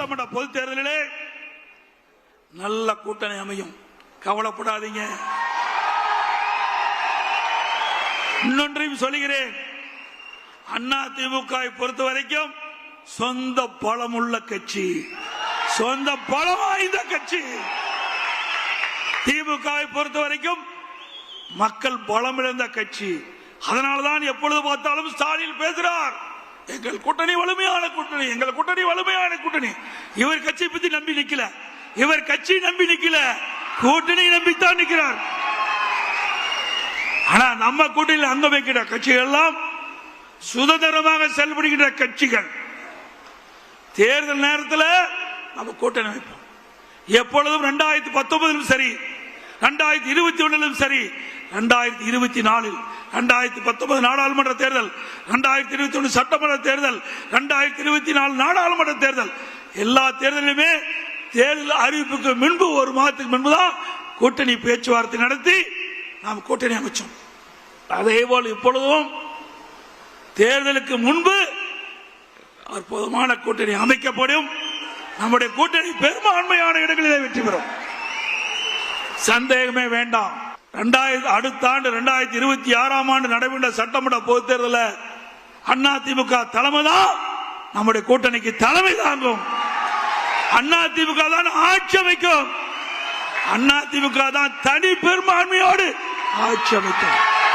சட்டமன்ற பொது தேர்தலிலே நல்ல கூட்டணி அமையும். கவலைப்படாதீங்க. இன்னொன்றையும் சொல்லுகிறேன். அண்ணா திமுக பொறுத்த வரைக்கும் சொந்த பலமுள்ள கட்சி. சொந்த பலம் வாய்ந்த கட்சி. திமுகவை பொறுத்த வரைக்கும் மக்கள் பலம் இழந்த கட்சி. அதனால்தான் எப்பொழுது பார்த்தாலும் ஸ்டாலின் பேசுகிறார் எங்கள் கூட்டணி வலிமையான கூட்டணி எங்கள் கூட்டணி வலிமையான கூட்டணி. இவர் கட்சி பத்தி நம்பி நிக்கல. இவர் கட்சி நம்பி நிக்கல. கூட்டணி நம்பித்தான் நிக்கிறார். ஆனா நம்ம கூட்டணியில் அங்க வைக்கிற கட்சிகள் எல்லாம் சுதந்திரமாக செயல்படுகின்ற கட்சிகள். தேர்தல் நேரத்தில் நம்ம கூட்டணி வைப்போம். எப்பொழுதும் ரெண்டாயிரத்தி பத்தொன்பதிலும் சரி ரெண்டாயிரத்தி இருபத்தி ஒன்னிலும் சரி ரெண்டாயிரத்தி இருபத்தி நாலில் ரெண்டாயிரத்தி பத்தொன்பது நாடாளுமன்ற தேர்தல் ரெண்டாயிரத்தி இருபத்தி ஒன்று சட்டமன்ற தேர்தல் ரெண்டாயிரத்தி இருபத்தி நாலு நாடாளுமன்ற தேர்தல். எல்லா தேர்தலிலுமே தேர்தல் அறிவிப்புக்கு முன்பு ஒரு மாதத்துக்கு முன்புதான் கூட்டணி பேச்சுவார்த்தை நடத்தி நாம் கூட்டணி அமைச்சோம். அதே போல் இப்பொழுதும் தேர்தலுக்கு முன்பு அற்புதமான கூட்டணி அமைக்கப்படும். நம்முடைய கூட்டணி பெரும்பான்மையான இடங்களிலே வெற்றி பெறும். சந்தேகமே வேண்டாம். ரெண்டாயிரத்தி அடுத்த ஆண்டு ரெண்டாயிரத்தி இருபத்தி ஆறாம் ஆண்டு நடைபெற்ற சட்டமன்ற பொதுத் தேர்தலில் அண்ணா திமுக தலைமை தான் நம்முடைய கூட்டணிக்கு தலைமை தாங்கும். அண்ணா திமுக தான் ஆட்சி அமைக்கும். அண்ணா திமுக தான் தனி பெரும்பான்மையோடு ஆட்சி அமைக்கும்.